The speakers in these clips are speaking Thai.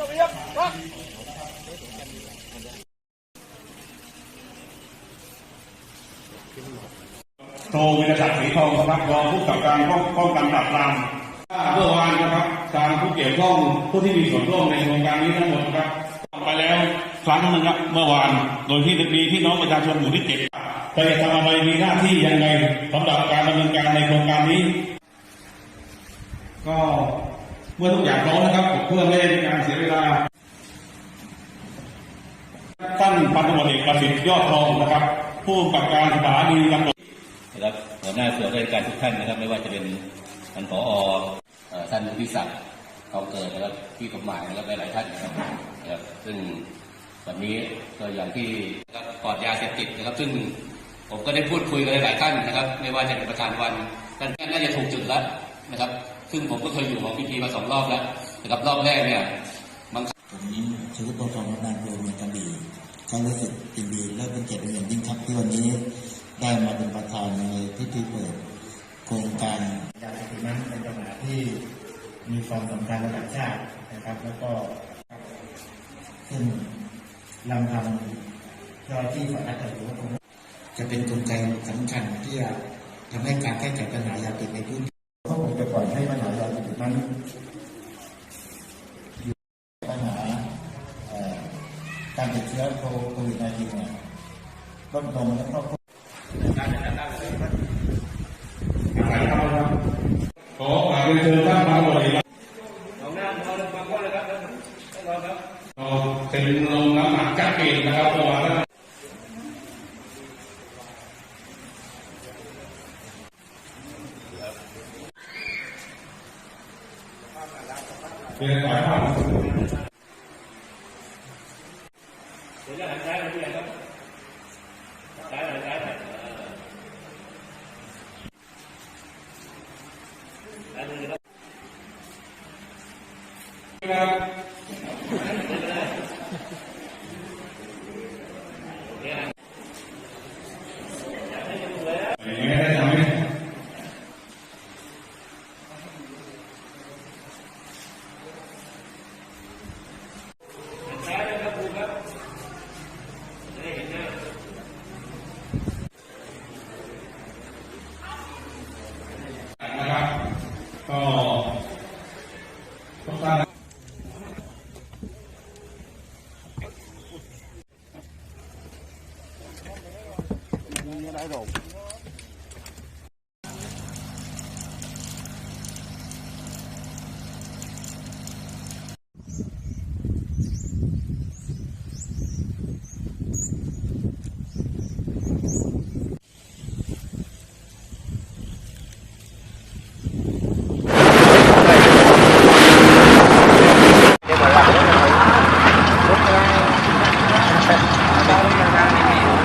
โทวิรศักดิ์สีทองครับรองผู้กับการป้องกันปราบปรามเมื่อวานนะครับทางผู้เกี่ยวข้องผู้ที่มีส่วนร่วมในโครงการนี้ทั้งหมดครับไปแล้วครั้งหนึ่งครับเมื่อวาน โดยที่มีพี่น้องประชาชนหมู่ที่เจ็ดไปทำอะไรมีหน้าที่ยังไงสำหรับการดำเนินการในโครงการนี้ ก็ เมื่อทุกอย่างพร้อมนะครับเพื่อไม่ให้เป็นการเสียเวลาท่านพันตำรวจเอกประสิทธิ์ยอดทองนะครับ ผู้กำกับการสถานีตำรวจนะครับหัวหน้าส่วนราชการทุกท่านนะครับ ไม่ว่าจะเป็นท่านผออท่านพิศักดิ์ทองเกิดนะครับพี่สมหมายนะครับหลายๆท่านนะครับซึ่งวันนี้ก็อย่างที่ปลอดยาเสพติดนะครับ ซึ่งผมก็ได้พูดคุยกับหลายท่านนะครับ ไม่ว่าจะเป็นประธานวันท่านน่าจะถูกจุดแล้วนะครับ ซึ่งผมก็เคยอยู่ของพีพีมาสองรอบแล้วนะครับรอบแรกเนี่ยบางผมชีวิตปกครองนานโดยเมืองกระบี่ก็รู้สึกยินดีและเป็นเกียรติเป็นอย่างยิ่งครับที่วันนี้ได้มาเป็นประธานในพิธีเปิดโครงการยาเสพติดนั้นเป็นปัญหาที่มีความสำคัญระดับชาตินะครับ แล้วก็ซึ่งลำพังเจ้าหน้าที่ฝ่ายการถือว่าคงจะเป็นกลไกสำคัญที่จะทำให้การแก้ไขปัญหายาเสพติดในพื้น การติดเชื้อโควิด -19 เนี่ยลดลงแล้วก็ ขอฝากเรียนเชิญท่านพันตำรวจเอกเอาเป็นลงน้ำหนักชัดเจนนะครับเมื่อวานท่านเรียน Thế là hàng trái là như này không? Trái là hàng trái này. Đấy, trái rồng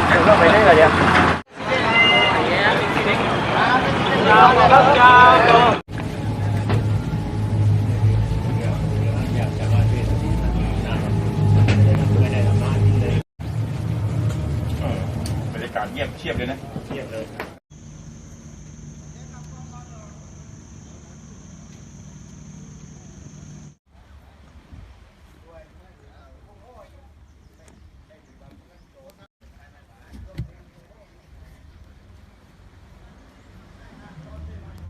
Hãy subscribe cho kênh Ghiền Mì บรรยากาศเงียบเชียบเลยนะเชียบเลย